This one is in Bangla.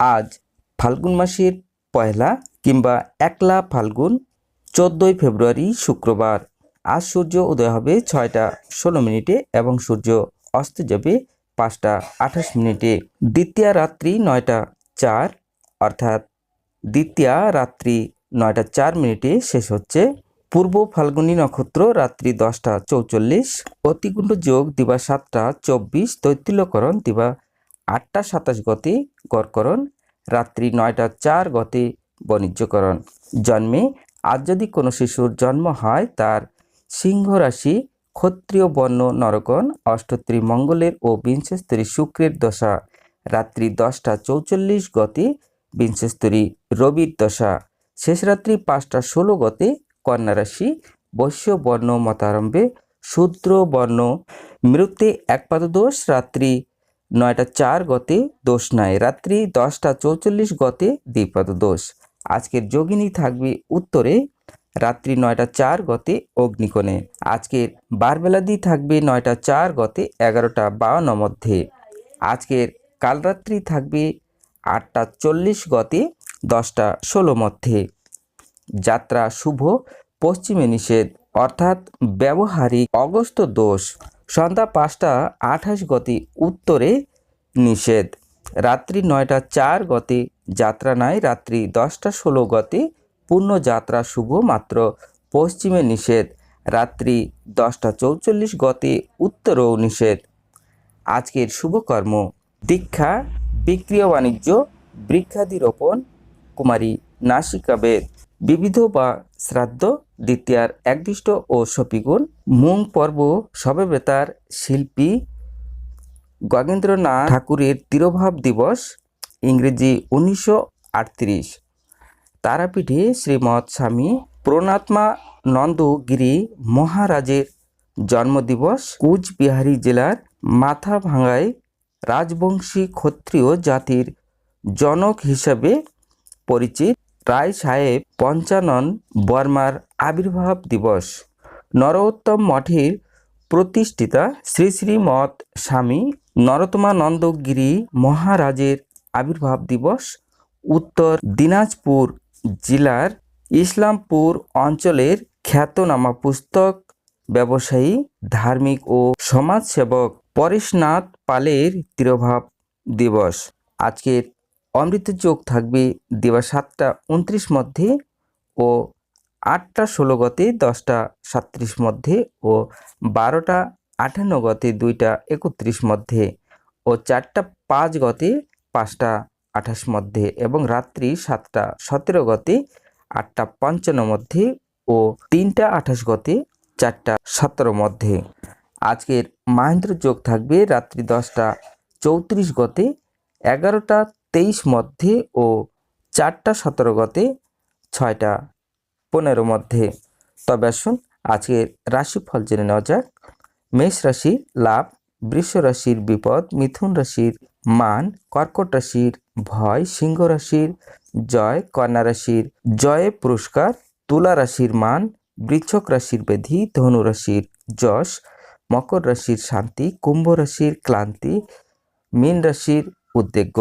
আজ ফাল্গুন মাসের পয়লা কিংবা একলা ফাল্গুন, চোদ্দোই ফেব্রুয়ারি শুক্রবার। আজ সূর্য উদয় হবে ছয়টা ষোলো মিনিটে এবং সূর্য অস্ত যাবে পাঁচটা আঠাশ মিনিটে। দ্বিতীয়া রাত্রি নয়টা চার, অর্থাৎ দ্বিতীয়া রাত্রি নয়টা চার মিনিটে শেষ হচ্ছে। পূর্ব ফাল্গুনী নক্ষত্র রাত্রি দশটা চৌচল্লিশ অতিগুণ্ড যোগ দিবা সাতটা চব্বিশ দৈত্যলকরণ দিবা আটটা সাতাশ গতি গড়করণ রাত্রি নয়টা চার গতি বাণিজ্যকরণ জন্মে আজ যদি কোনো শিশুর জন্ম হয়, তার সিংহ রাশি ক্ষত্রিয়, বর্ণ, নরকণ, অষ্টত্রী মঙ্গলের ও বিংশস্তরী শুক্রের দশা। রাত্রি দশটা চৌচল্লিশ গতি বিংশস্তরী রবির দশা। শেষ রাত্রি পাঁচটা ষোলো গতে কন্যা রাশি বৈশ্য, বর্ণ, মতারম্ভে শূদ্র, বর্ণ মৃত্যে একপাদ দোষ রাত্রি নয়টা চার গতে দোষ নাই। রাত্রি দশটা চৌচল্লিশ গতে দ্বিপদ দোষ। আজকের যোগিনী থাকবে উত্তরে, রাত্রি নয়টা চার গতে অগ্নিকোণে। আজকের বারবেলাদি থাকবে নয়টা চার গতে এগারোটা বাউন্ন মধ্যে। আজকের কালরাত্রি থাকবে আটটা চল্লিশ গতে দশটা ষোলো মধ্যে। যাত্রা শুভ, পশ্চিমে নিষেধ, অর্থাৎ ব্যবহারিক অগস্ত দোষ। সন্ধ্যা পাঁচটা আঠাশ গতি উত্তরে নিষেধ। রাত্রি নয়টা চার গতি যাত্রা নাই, রাত্রি দশটা ষোলো গতি পূর্ণ যাত্রা শুভ মাত্র, পশ্চিমে নিষেধ। রাত্রি দশটা চৌচল্লিশ গতি উত্তরও নিষেধ। আজকের শুভকর্ম। দীক্ষা, বিক্রিয় বাণিজ্য, বৃক্ষাদি রোপণ, কুমারী নাসিকাবেদ। বিবিধ বা শ্রাদ্ধ, দ্বিতীয়ার একদিষ্ট ও সপিগুণ মুং পর্ব সবে বেতার শিল্পী গগেন্দ্রনাথ ঠাকুরের তিরোভাব দিবস, ইংরেজি উনিশশো আটত্রিশ। তারাপীঠে শ্রীমৎ স্বামী প্রণাত্মা নন্দগিরি মহারাজের জন্মদিবস, কুচবিহারী জেলার মাথাভাঙ্গায় রাজবংশী ক্ষত্রিয় জাতির জনক হিসাবে পরিচিত রায় সাহেব পঞ্চানন বর্মার আবির্ভাব দিবস। নরোত্তম মঠের প্রতিষ্ঠিতা শ্রী শ্রীমৎ স্বামী নরতমানন্দগিরি মহারাজের আবির্ভাব দিবস উত্তর দিনাজপুর জেলার ইসলামপুর অঞ্চলের খ্যাতনামা পুস্তক ব্যবসায়ী, ধার্মিক ও সমাজসেবক পরেশনাথ পালের তিরোভাব দিবস। আজকের অমৃত যোগ থাকবে দিবা সাতটা উনত্রিশ মধ্যে ও আটটা ষোলো গতে, দশটা সাতত্রিশ মধ্যে ও বারোটা আটান্ন গতে, দুইটা একত্রিশ মধ্যে ও চারটা পাঁচ গতে, পাঁচটা আঠাশ মধ্যে এবং রাত্রি সাতটা সতেরো গতে, আটটা পঞ্চান্ন মধ্যে ও তিনটা আঠাশ গতে, চারটা সতেরো মধ্যে। আজকের মাহেন্দ্র যোগ থাকবে রাত্রি দশটা চৌত্রিশ গতে, এগারোটা তেইশ মধ্যে ও চারটা সতেরো গতে, ছয়টা পনেরো মধ্যে। তবে আসুন আজকের রাশিফল জেনে নেওয়া যাক। মেষ রাশির লাভ, বৃষ রাশির বিপদ, মিথুন রাশির মান, কর্কট রাশির ভয়, সিংহ রাশির জয়, কন্যা রাশির জয়ে পুরস্কার, তুলা রাশির মান বৃক্ষক রাশির বেধি, ধনু রাশির যশ, মকর রাশির শান্তি, কুম্ভ রাশির ক্লান্তি, মীন রাশির উদ্বেগ্য